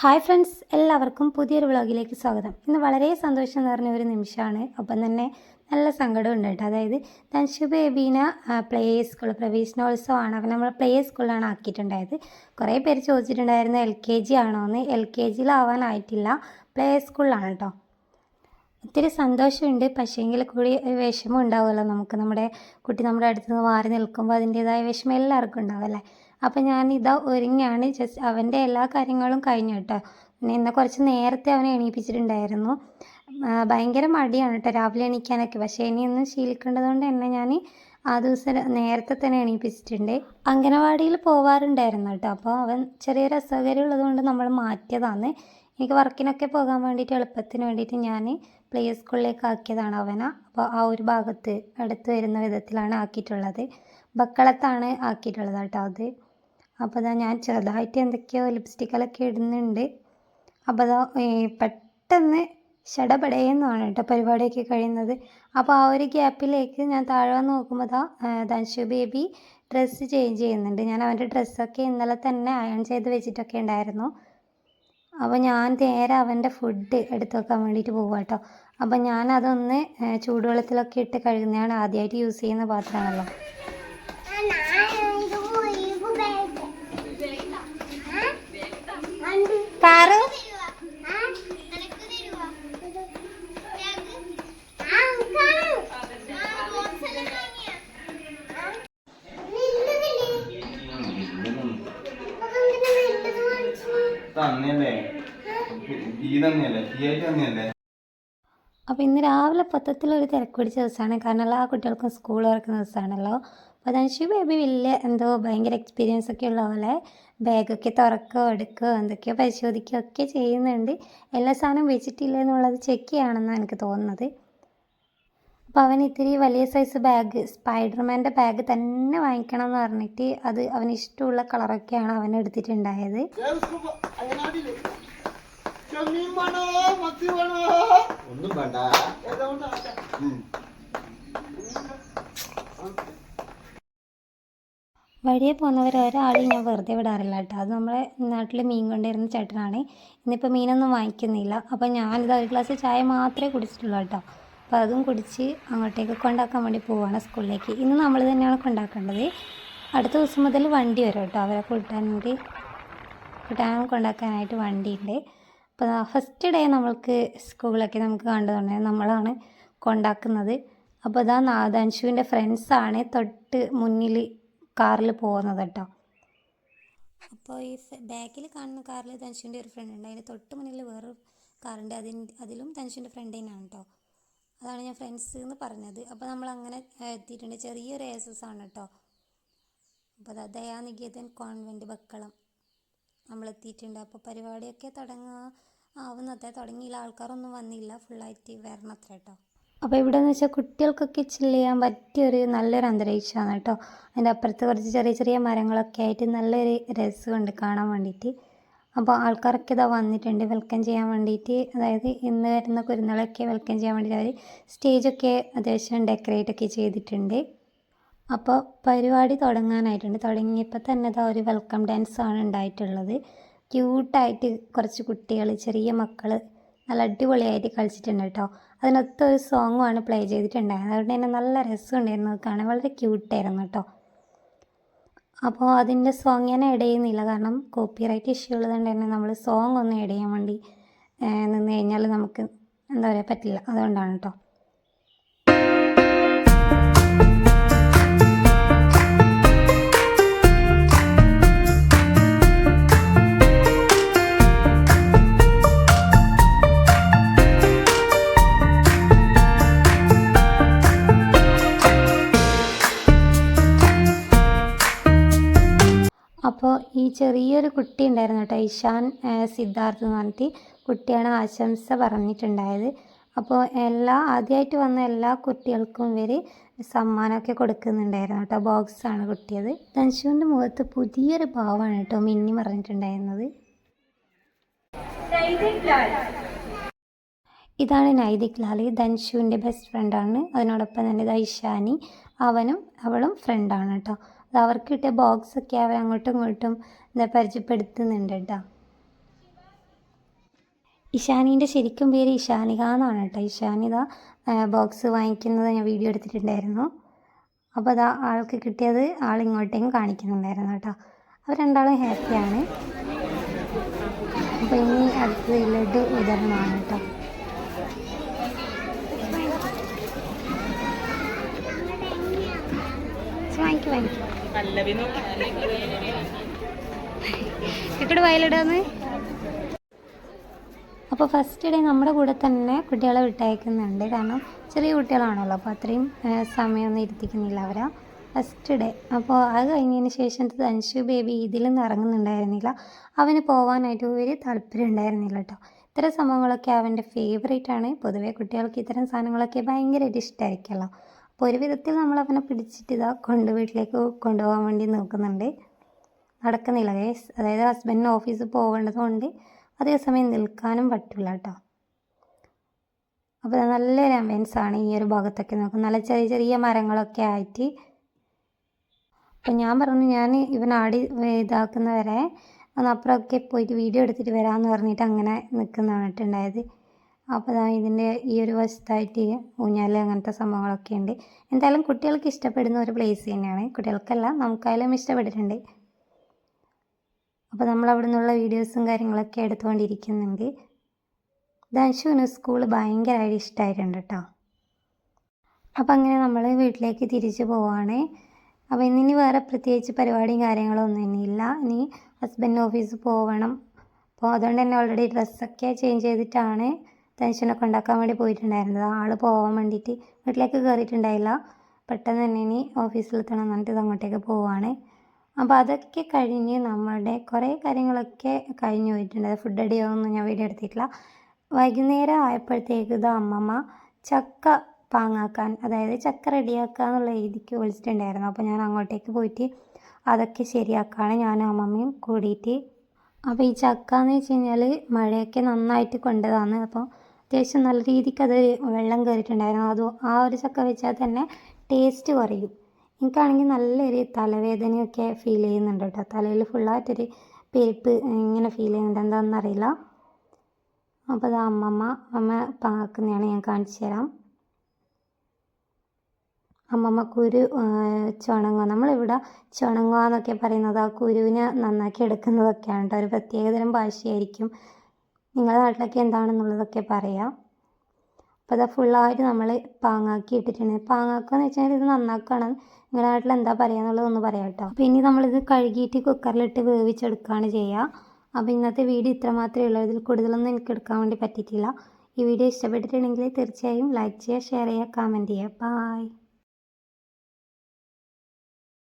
Hi friends എല്ലാവർക്കും പുതിയൊരു വ്ളോഗിലേക്ക് സ്വാഗതം. ഇന്ന് വളരെ സന്തോഷം നിറഞ്ഞ ഒരു നിമിഷമാണ്. ഒപ്പം തന്നെ നല്ല സങ്കടം ഉണ്ട് കേട്ടോ. അതായത് തൻഷു ബേബീന പ്ലേ സ്കൂൾ പ്രവേശനോത്സവമാണ്. അവൻ നമ്മൾ പ്ലേ സ്കൂളിലാണ് ആക്കിയിട്ടുണ്ടായത്. കുറേ പേര് ചോദിച്ചിട്ടുണ്ടായിരുന്നു എൽ കെ ജി ആണോ എന്ന്. L K ജിയിലാവാനായിട്ടില്ല. പ്ലേ സ്കൂളിലാണ് കേട്ടോ. ഒത്തിരി സന്തോഷമുണ്ട്. പക്ഷേങ്കിൽ കൂടി വിഷമം ഉണ്ടാവുമല്ലോ. നമുക്ക് നമ്മുടെ കുട്ടി നമ്മുടെ അടുത്ത് നിന്ന് മാറി നിൽക്കുമ്പോൾ അതിന്റേതായ വിഷമം എല്ലാവർക്കും ഉണ്ടാവുമല്ലേ അപ്പം ഞാൻ ഇതാ ഒരുങ്ങിയാണ്. ജസ്റ്റ് അവന്റെ എല്ലാ കാര്യങ്ങളും കഴിഞ്ഞു കേട്ടോ. പിന്നെ ഇന്ന് കുറച്ച് നേരത്തെ അവനെ എണീപ്പിച്ചിട്ടുണ്ടായിരുന്നു. ഭയങ്കര മടിയാണ് കേട്ടോ രാവിലെ എണീക്കാനൊക്കെ. പക്ഷേ ഇനി ഇന്ന് ശീലിക്കേണ്ടതുകൊണ്ട് തന്നെ ഞാൻ ആ ദിവസം നേരത്തെ തന്നെ എണീപ്പിച്ചിട്ടുണ്ട്. അംഗനവാടിയിൽ പോവാറുണ്ടായിരുന്നു കേട്ടോ. അപ്പോൾ അവൻ ചെറിയൊരു അസൗകര്യം ഉള്ളതുകൊണ്ട് നമ്മൾ മാറ്റിയതാണ്. എനിക്ക് വർക്കിനൊക്കെ പോകാൻ വേണ്ടിയിട്ട് എളുപ്പത്തിന് വേണ്ടിയിട്ട് ഞാൻ പ്ലേ സ്കൂളിലേക്ക് ആക്കിയതാണ് അവന. അപ്പോൾ ആ ഒരു ഭാഗത്ത് അടുത്ത് വരുന്ന വിധത്തിലാണ് ആക്കിയിട്ടുള്ളത്. ബക്കളത്താണ് ആക്കിയിട്ടുള്ളത് കേട്ടോ അത്. അപ്പോൾ അതാ ഞാൻ ചെറുതായിട്ട് എന്തൊക്കെയോ ലിപ്സ്റ്റിക്കുകളൊക്കെ ഇടുന്നുണ്ട്. അപ്പോൾ അതാ പെട്ടെന്ന് ഷടപടയെന്നാണ് കേട്ടോ പരിപാടിയൊക്കെ കഴിയുന്നത്. അപ്പോൾ ആ ഒരു ഗ്യാപ്പിലേക്ക് ഞാൻ താഴെ വന്ന് നോക്കുമ്പോൾ ദാ ധൻഷു ബേബി ഡ്രസ്സ് ചേഞ്ച് ചെയ്യുന്നുണ്ട്. ഞാൻ അവന്റെ ഡ്രസ്സൊക്കെ ഇന്നലെ തന്നെ അയൺ ചെയ്ത് വെച്ചിട്ടൊക്കെ ഉണ്ടായിരുന്നു. അപ്പോൾ ഞാൻ നേരെ അവന്റെ ഫുഡ് എടുത്ത് വെക്കാൻ വേണ്ടിയിട്ട് പോകും കേട്ടോ. അപ്പോൾ ഞാനതൊന്ന് ചൂടുവെള്ളത്തിലൊക്കെ ഇട്ട് കഴുകുന്നതാണ് ആദ്യമായിട്ട് യൂസ് ചെയ്യുന്ന പാത്രമാണല്ലോ. തന്നെയല്ലേ? ആയിട്ട് തന്നെയല്ലേ? അപ്പോൾ ഇന്ന് രാവിലെ പത്രത്തിലൊരു തിരക്ക് പിടിച്ച ദിവസമാണ്. കാരണം എല്ലാ കുട്ടികൾക്കും സ്കൂൾ തുറക്കുന്ന ദിവസമാണല്ലോ. അപ്പോൾ ധനുഷ് ബേബി വലിയ എന്തോ ഭയങ്കര എക്സ്പീരിയൻസ് ഒക്കെ ഉള്ള പോലെ ബാഗൊക്കെ തുറക്കുകയോ എടുക്കുകയോ എന്തൊക്കെയോ പരിശോധിക്കുകയോ ഒക്കെ ചെയ്യുന്നുണ്ട്. എല്ലാ സാധനവും വെച്ചിട്ടില്ല എന്നുള്ളത് ചെക്ക് ചെയ്യണമെന്നാണ് എനിക്ക് തോന്നുന്നത്. അപ്പോൾ അവൻ ഇത്തിരി വലിയ സൈസ് ബാഗ് സ്പൈഡർമാന്റെ ബാഗ് തന്നെ വാങ്ങിക്കണം എന്ന് പറഞ്ഞിട്ട് അത് അവന് ഇഷ്ടമുള്ള കളറൊക്കെയാണ് അവൻ എടുത്തിട്ടുണ്ടായത്. ചെമ്മീൻ വേണോ മത്തി വേണോ ഒന്നും വേണ്ട. ഏതാ വേണ്ട? വഴിയെ പോകുന്നവർ ഒരാളെയും ഞാൻ വെറുതെ വിടാറില്ല കേട്ടോ. അത് നമ്മളെ നാട്ടിൽ മീൻ കൊണ്ടുവരുന്ന ചേട്ടനാണ്. ഇന്നിപ്പോൾ മീനൊന്നും വാങ്ങിക്കുന്നില്ല. അപ്പോൾ ഞാനിത് ഒരു ഗ്ലാസ് ചായ മാത്രമേ കുടിച്ചിട്ടുള്ളൂ കേട്ടോ. അപ്പോൾ അതും കുടിച്ച് അങ്ങോട്ടേക്ക് കൊണ്ടാക്കാൻ വേണ്ടി പോവുകയാണ് സ്കൂളിലേക്ക്. ഇന്ന് നമ്മൾ തന്നെയാണ് കൊണ്ടാക്കേണ്ടത്. അടുത്ത ദിവസം മുതൽ വണ്ടി വരും കേട്ടോ. അവരെ കൂട്ടാൻ വേണ്ടി. കൂട്ടാൻ കൊണ്ടാക്കാനായിട്ട് വണ്ടിയുണ്ട്. അപ്പോൾ ഫസ്റ്റ് ഡേ നമ്മൾക്ക് സ്കൂളിലൊക്കെ നമുക്ക് കണ്ടു തുടങ്ങിയത് നമ്മളാണ് കൊണ്ടാക്കുന്നത്. അപ്പോൾ ഇതാ നാദാൻഷുവിന്റെ ഫ്രണ്ട്സാണ് തൊട്ട് മുന്നിൽ കാറിൽ പോകുന്നത് കേട്ടോ അപ്പോൾ ഈ ബാക്കിൽ കാണുന്ന കാറിൽ തൻഷുവിന്റെ ഒരു ഫ്രണ്ട് ഉണ്ട്. അതിന് തൊട്ട് മുന്നിൽ വേറൊരു കാറുണ്ട്. അതിന് അതിലും തൻഷുവിന്റെ ഫ്രണ്ട് തന്നെയാണ് കേട്ടോ അതാണ് ഞാൻ ഫ്രണ്ട്സ് എന്ന് പറഞ്ഞത്. അപ്പോൾ നമ്മൾ അങ്ങനെ എത്തിയിട്ടുണ്ട്. ചെറിയൊരു ഏസസ് ആണ് കേട്ടോ അപ്പോൾ അത് ദയാനികേതൻ കോൺവെന്റ് ബക്കളം നമ്മൾ എത്തിയിട്ടുണ്ട് അപ്പോൾ പരിപാടിയൊക്കെ തുടങ്ങുക ആവുന്നത്ര തുടങ്ങിയില്ല. ആൾക്കാരൊന്നും വന്നില്ല. ഫുള്ളായിട്ട് വരണം അത്ര കേട്ടോ അപ്പോൾ ഇവിടെ എന്ന് വെച്ചാൽ കുട്ടികൾക്കൊക്കെ ചില്ല് ചെയ്യാൻ പറ്റിയൊരു നല്ലൊരു അന്തരീക്ഷമാണ് കേട്ടോ അതിന്റെ അപ്പുറത്ത് കുറച്ച് ചെറിയ ചെറിയ മരങ്ങളൊക്കെ ആയിട്ട് നല്ലൊരു രസമുണ്ട് കാണാൻ വേണ്ടിയിട്ട് അപ്പോൾ ആൾക്കാരൊക്കെ ഇതാ വന്നിട്ടുണ്ട്. വെൽക്കം ചെയ്യാൻ വേണ്ടിയിട്ട് അതായത് ഇന്ന് വരുന്ന കുരുന്നുകളൊക്കെ വെൽക്കം ചെയ്യാൻ വേണ്ടിയിട്ട് അവർ സ്റ്റേജൊക്കെ അത്യാവശ്യം ഡെക്കറേറ്റ് ഒക്കെ ചെയ്തിട്ടുണ്ട്. അപ്പോൾ പരിപാടി തുടങ്ങാനായിട്ടുണ്ട്. തുടങ്ങിയപ്പോൾ തന്നെ ഇതാ ഒരു വെൽക്കം ഡാൻസ് ആണ് ഉണ്ടായിട്ടുള്ളത്. ക്യൂട്ടായിട്ട് കുറച്ച് കുട്ടികൾ ചെറിയ മക്കൾ നല്ല അടിപൊളിയായിട്ട് കളിച്ചിട്ടുണ്ട് കേട്ടോ. അതിനൊത്ത ഒരു സോങ്ങുമാണ് പ്ലേ ചെയ്തിട്ടുണ്ടായിരുന്നത്. അതുകൊണ്ട് തന്നെ നല്ല രസമുണ്ടായിരുന്നു. കാണാൻ വളരെ ക്യൂട്ടായിരുന്നു കേട്ടോ. അപ്പോൾ അതിന്റെ സോങ് ഞാൻ ഇട ചെയ്യുന്നില്ല. കാരണം കോപ്പിറൈറ്റ് ഇഷ്യൂ ഉള്ളതുകൊണ്ട് തന്നെ നമ്മൾ സോങ് ഒന്നും ഇട ചെയ്യാൻ വേണ്ടി നിന്ന് കഴിഞ്ഞാൽ നമുക്ക് എന്താ പറയുക പറ്റില്ല. അതുകൊണ്ടാണ് കേട്ടോ. ഈ ചെറിയൊരു കുട്ടി ഉണ്ടായിരുന്നു കേട്ടോ ഇഷാൻ സിദ്ധാർത്ഥ് എന്ന് പറഞ്ഞിട്ട് കുട്ടിയാണ് ആശംസ പറഞ്ഞിട്ടുണ്ടായത്. അപ്പോൾ എല്ലാ ആദ്യമായിട്ട് വന്ന എല്ലാ കുട്ടികൾക്കും ഇവർ സമ്മാനമൊക്കെ കൊടുക്കുന്നുണ്ടായിരുന്നു കേട്ടോ ബോക്സാണ് കിട്ടിയത്. തൻഷുവിന്റെ മുഖത്ത് പുതിയൊരു ഭാവമാണ് കേട്ടോ മിന്നി പറഞ്ഞിട്ടുണ്ടായിരുന്നത്. ഇതാണ് നൈതിക് ലാൽ ധൻഷുവിന്റെ ബെസ്റ്റ് ഫ്രണ്ടാണ്. അതിനോടൊപ്പം തന്നെ ദൈഷാനി അവനും അവളും ഫ്രണ്ടാണ് കേട്ടോ. അത് അവർക്ക് കിട്ടിയ ബോക്സൊക്കെ അവർ അങ്ങോട്ടും ഇങ്ങോട്ടും എന്താ പരിചയപ്പെടുത്തുന്നുണ്ട് കേട്ടോ. ഇഷാനീന്റെ ശരിക്കും പേര് ഇഷാനിക എന്നാണ് കേട്ടോ. ഇഷാനിത ബോക്സ് വാങ്ങിക്കുന്നത് ഞാൻ വീഡിയോ എടുത്തിട്ടുണ്ടായിരുന്നു. അപ്പോൾ അത് ആൾക്ക് കിട്ടിയത് ആൾ ഇങ്ങോട്ടേക്കും കാണിക്കുന്നുണ്ടായിരുന്നു കേട്ടോ. അവർ രണ്ടാളും ഹാപ്പിയാണ് അപ്പോൾ ഇനി അടുത്തത് ലഡു വിതരണമാണ് കേട്ടോ. വാങ്ങിക്കും വാങ്ങിക്കും. ഇവിടെ വയലിടാന്ന്. അപ്പോൾ ഫസ്റ്റ് ഡേ നമ്മുടെ കൂടെ തന്നെ കുട്ടികളെ വിട്ടയക്കുന്നുണ്ട്. കാരണം ചെറിയ കുട്ടികളാണല്ലോ. അപ്പോൾ അത്രയും സമയമൊന്നും ഇരുത്തിക്കുന്നില്ല അവരാ. ഫസ്റ്റ് ഡേ അപ്പോൾ അത് കഴിഞ്ഞതിന് ശേഷം തൻഷു ബേബി ഇതിലൊന്നും ഇറങ്ങുന്നുണ്ടായിരുന്നില്ല അവന് പോകാനായിട്ട് ഒരു താല്പര്യം ഉണ്ടായിരുന്നില്ല കേട്ടോ ഇത്തരം സംഭവങ്ങളൊക്കെ അവന്റെ ഫേവറേറ്റ് ആണ്. പൊതുവേ കുട്ടികൾക്ക് ഇത്തരം സാധനങ്ങളൊക്കെ ഭയങ്കരമായിട്ട് ഇഷ്ടമായിരിക്കുമല്ലോ അപ്പോൾ ഒരു വിധത്തിൽ നമ്മൾ അവനെ പിടിച്ചിട്ട് ഇതാ കൊണ്ട് വീട്ടിലേക്ക് കൊണ്ടുപോകാൻ വേണ്ടി നോക്കുന്നുണ്ട്. നടക്കുന്നില്ല ഗൈസ് അതായത് ഹസ്ബൻഡിന് ഓഫീസിൽ പോകേണ്ടത് കൊണ്ട് അതേ സമയം നിൽക്കാനും പറ്റില്ല കേട്ടോ അപ്പോൾ നല്ലൊരു ambience ആണ് ഈ ഒരു ഭാഗത്തൊക്കെ നോക്കും നല്ല ചെറിയ ചെറിയ മരങ്ങളൊക്കെ ആയിട്ട്. അപ്പം ഞാൻ പറഞ്ഞു ഞാൻ ഇവൻ ആടി ഇതാക്കുന്നവരെ ഒന്ന് അപ്പുറമൊക്കെ പോയിട്ട് വീഡിയോ എടുത്തിട്ട് വരാമെന്ന് പറഞ്ഞിട്ട് അങ്ങനെ നിൽക്കുന്നതാണ് കേട്ടുണ്ടായത് അപ്പോൾ ദാ ഇതിന്റെ ഈ ഒരു വശത്തായിട്ട് ഊഞ്ഞാൽ അങ്ങനത്തെ സംഭവങ്ങളൊക്കെ ഉണ്ട്. എന്തായാലും കുട്ടികൾക്ക് ഇഷ്ടപ്പെടുന്ന ഒരു പ്ലേസ് തന്നെയാണ്. കുട്ടികൾക്കല്ല നമുക്കായാലും ഇഷ്ടപ്പെട്ടിട്ടുണ്ട്. അപ്പോൾ നമ്മൾ അവിടെ നിന്നുള്ള വീഡിയോസും കാര്യങ്ങളൊക്കെ എടുത്തുകൊണ്ടിരിക്കുന്നുണ്ട്. ദാൻഷുവിന് സ്കൂൾ ഭയങ്കരമായിട്ട് ഇഷ്ടമായിട്ടുണ്ട് കേട്ടോ. അപ്പോൾ അങ്ങനെ നമ്മൾ വീട്ടിലേക്ക് തിരിച്ചു പോവുകയാണ് അപ്പോൾ ഇന്നിനി വേറെ പ്രത്യേകിച്ച് പരിപാടിയും കാര്യങ്ങളും ഒന്നും ഇല്ല. ഇനി ഹസ്ബൻഡ് ഓഫീസിൽ പോകണം അപ്പോൾ അതുകൊണ്ട് തന്നെ ഓൾറെഡി ഡ്രസ്സൊക്കെ ചേഞ്ച് ചെയ്തിട്ടാണ്. ടെൻഷനെ കൊണ്ടാക്കാൻ വേണ്ടി പോയിട്ടുണ്ടായിരുന്നത്. ആൾ പോകാൻ വേണ്ടിയിട്ട് വീട്ടിലേക്ക് കയറിയിട്ടുണ്ടായില്ല പെട്ടെന്ന് തന്നെ ഇനി ഓഫീസിലെത്തണം എന്ന് പറഞ്ഞിട്ട് ഇത് അങ്ങോട്ടേക്ക് പോവുകയാണ് അപ്പോൾ അതൊക്കെ കഴിഞ്ഞ് നമ്മളുടെ കുറേ കാര്യങ്ങളൊക്കെ കഴിഞ്ഞ് പോയിട്ടുണ്ട്. ഫുഡ് അടിയൊന്നും ഞാൻ വീഡിയോ എടുത്തിട്ടില്ല. വൈകുന്നേരം ആയപ്പോഴത്തേക്ക് ഇത് അമ്മമ്മ ചക്ക പാങ്ങാക്കാൻ അതായത് ചക്ക റെഡിയാക്കുക എന്നുള്ള രീതിക്ക് വിളിച്ചിട്ടുണ്ടായിരുന്നു. അപ്പോൾ ഞാൻ അങ്ങോട്ടേക്ക് പോയിട്ട് അതൊക്കെ ശരിയാക്കുകയാണ് ഞാനും അമ്മമ്മയും കൂടിയിട്ട്. അപ്പോൾ ഈ ചക്ക എന്ന് വെച്ച് കഴിഞ്ഞാൽ മഴയൊക്കെ നന്നായിട്ട് കൊണ്ടതാണ്. അപ്പോൾ അത്യാവശ്യം നല്ല രീതിക്ക് അത് വെള്ളം കയറിയിട്ടുണ്ടായിരുന്നു. അത് ആ ഒരു ചക്ക വെച്ചാൽ തന്നെ ടേസ്റ്റ് കുറയും. എനിക്കാണെങ്കിൽ നല്ലൊരു തലവേദനയൊക്കെ ഫീൽ ചെയ്യുന്നുണ്ട് കേട്ടോ. തലയിൽ ഫുള്ളായിട്ടൊരു പെരുപ്പ് ഇങ്ങനെ ഫീൽ ചെയ്യുന്നുണ്ട്. എന്താണെന്നറിയില്ല അപ്പോൾ അത് അമ്മമ്മ അമ്മ പാക്കുന്നതാണ് ഞാൻ കാണിച്ചു തരാം. അമ്മമ്മ കുരു ചുണങ്ങുക നമ്മളിവിടെ ചുണങ്ങ എന്നൊക്കെ പറയുന്നത് ആ കുരുവിനെ നന്നാക്കി എടുക്കുന്നതൊക്കെയാണ് കേട്ടോ. ഒരു പ്രത്യേകതരം ഭാഷയായിരിക്കും നിങ്ങളുടെ നാട്ടിലൊക്കെ എന്താണെന്നുള്ളതൊക്കെ പറയാം. അപ്പോൾ അത് ഫുള്ളായിട്ട് നമ്മൾ പാങ്ങാക്കി ഇട്ടിട്ടുണ്ട്. പാങ്ങാക്കുക എന്ന് വെച്ചാൽ ഇത് നന്നാക്കുകയാണ് നിങ്ങളുടെ നാട്ടിൽ എന്താ പറയുക എന്നുള്ളതൊന്ന് പറയാം കേട്ടോ ഇനി നമ്മളിത് കഴുകിയിട്ട് കുക്കറിലിട്ട് വേവിച്ചെടുക്കുകയാണ് ചെയ്യുക അപ്പോൾ ഇന്നത്തെ വീഡിയോ ഇത്ര മാത്രമേ ഉള്ളൂ. ഇതിൽ കൂടുതലൊന്നും എനിക്ക് എടുക്കാൻ വേണ്ടി പറ്റിയിട്ടില്ല. ഈ വീഡിയോ ഇഷ്ടപ്പെട്ടിട്ടുണ്ടെങ്കിൽ തീർച്ചയായും ലൈക്ക് ചെയ്യുക ഷെയർ ചെയ്യുക കമന്റ് ചെയ്യുക. ബായ്